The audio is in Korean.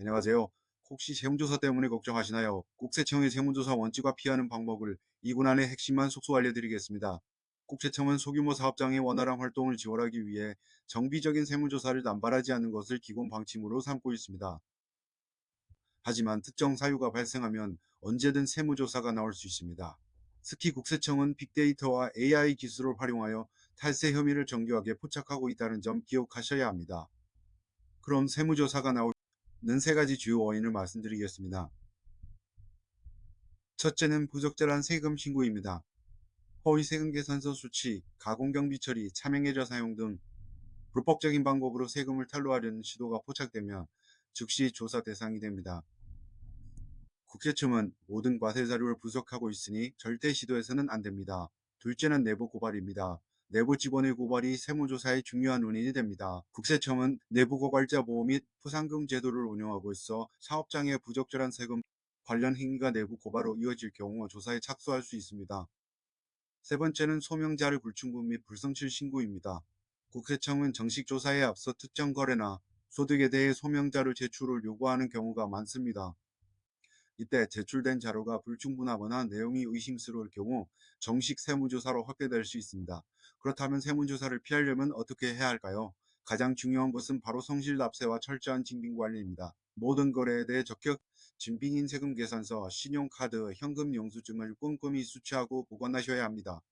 안녕하세요. 혹시 세무조사 때문에 걱정하시나요? 국세청의 세무조사 원칙과 피하는 방법을 이 군안의 핵심만 속소 알려드리겠습니다. 국세청은 소규모 사업장의 원활한 활동을 지원하기 위해 정비적인 세무조사를 남발하지 않는 것을 기본 방침으로 삼고 있습니다. 하지만 특정 사유가 발생하면 언제든 세무조사가 나올 수 있습니다. 특히 국세청은 빅데이터와 AI 기술을 활용하여 탈세 혐의를 정교하게 포착하고 있다는 점 기억하셔야 합니다. 그럼 세무조사가 나오는 세 가지 주요 원인을 말씀드리겠습니다. 첫째는 부적절한 세금 신고입니다. 허위 세금 계산서 수치, 가공경비 처리, 차명계좌 사용 등 불법적인 방법으로 세금을 탈루하려는 시도가 포착되면 즉시 조사 대상이 됩니다. 국세청은 모든 과세 자료를 분석하고 있으니 절대 시도해서는 안 됩니다. 둘째는 내부 고발입니다. 내부 직원의 고발이 세무조사의 중요한 원인이 됩니다. 국세청은 내부 고발자 보호 및 포상금 제도를 운영하고 있어 사업장의 부적절한 세금 관련 행위가 내부 고발로 이어질 경우 조사에 착수할 수 있습니다. 세 번째는 소명자료 불충분 및 불성실 신고입니다. 국세청은 정식 조사에 앞서 특정 거래나 소득에 대해 소명자료 제출을 요구하는 경우가 많습니다. 이때 제출된 자료가 불충분하거나 내용이 의심스러울 경우 정식 세무조사로 확대될 수 있습니다. 그렇다면 세무조사를 피하려면 어떻게 해야 할까요? 가장 중요한 것은 바로 성실 납세와 철저한 징빙 관리입니다. 모든 거래에 대해 적격 진빙인 세금 계산서, 신용카드, 현금 영수증을 꼼꼼히 수취하고 보관하셔야 합니다.